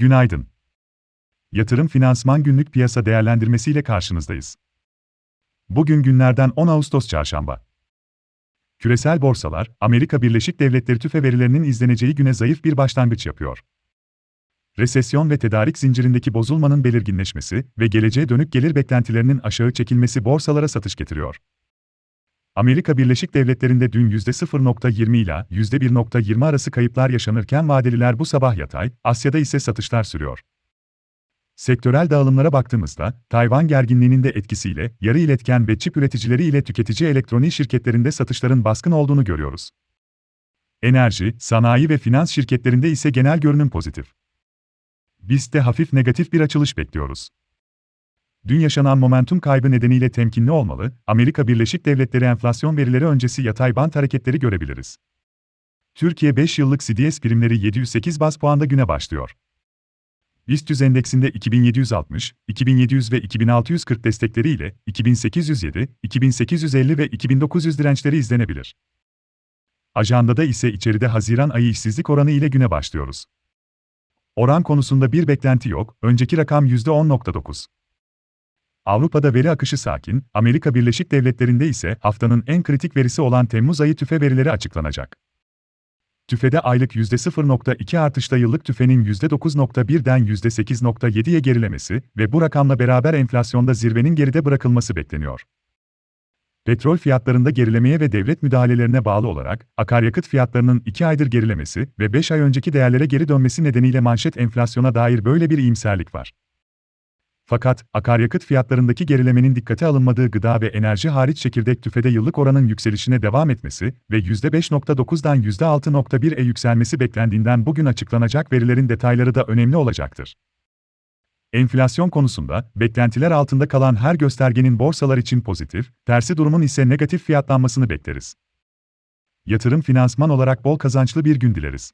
Günaydın. Yatırım Finansman Günlük Piyasa Değerlendirmesi ile karşınızdayız. Bugün günlerden 10 Ağustos Çarşamba. Küresel borsalar, Amerika Birleşik Devletleri tüfe verilerinin izleneceği güne zayıf bir başlangıç yapıyor. Resesyon ve tedarik zincirindeki bozulmanın belirginleşmesi ve geleceğe dönük gelir beklentilerinin aşağı çekilmesi borsalara satış getiriyor. Amerika Birleşik Devletleri'nde dün %0.20 ile %1.20 arası kayıplar yaşanırken vadeliler bu sabah yatay, Asya'da ise satışlar sürüyor. Sektörel dağılımlara baktığımızda, Tayvan gerginliğinin de etkisiyle, yarı iletken ve çip üreticileri ile tüketici elektronik şirketlerinde satışların baskın olduğunu görüyoruz. Enerji, sanayi ve finans şirketlerinde ise genel görünüm pozitif. BIST'te hafif negatif bir açılış bekliyoruz. Dün yaşanan momentum kaybı nedeniyle temkinli olmalı, Amerika Birleşik Devletleri enflasyon verileri öncesi yatay bant hareketleri görebiliriz. Türkiye 5 yıllık CDS primleri 708 bas puanda güne başlıyor. BIST 100 endeksinde 2760, 2700 ve 2640 destekleriyle 2807, 2850 ve 2900 dirençleri izlenebilir. Ajandada ise içeride Haziran ayı işsizlik oranı ile güne başlıyoruz. Oran konusunda bir beklenti yok, önceki rakam %10.9. Avrupa'da veri akışı sakin, Amerika Birleşik Devletleri'nde ise haftanın en kritik verisi olan Temmuz ayı tüfe verileri açıklanacak. TÜFE'de aylık %0.2 artışla yıllık TÜFE'nin %9.1'den %8.7'ye gerilemesi ve bu rakamla beraber enflasyonda zirvenin geride bırakılması bekleniyor. Petrol fiyatlarında gerilemeye ve devlet müdahalelerine bağlı olarak, akaryakıt fiyatlarının 2 aydır gerilemesi ve 5 ay önceki değerlere geri dönmesi nedeniyle manşet enflasyona dair böyle bir iyimserlik var. Fakat, akaryakıt fiyatlarındaki gerilemenin dikkate alınmadığı gıda ve enerji hariç çekirdek tüfede yıllık oranın yükselişine devam etmesi ve %5.9'dan %6.1'e yükselmesi beklendiğinden bugün açıklanacak verilerin detayları da önemli olacaktır. Enflasyon konusunda, beklentiler altında kalan her göstergenin borsalar için pozitif, tersi durumun ise negatif fiyatlanmasını bekleriz. Yatırım finansman olarak bol kazançlı bir gün dileriz.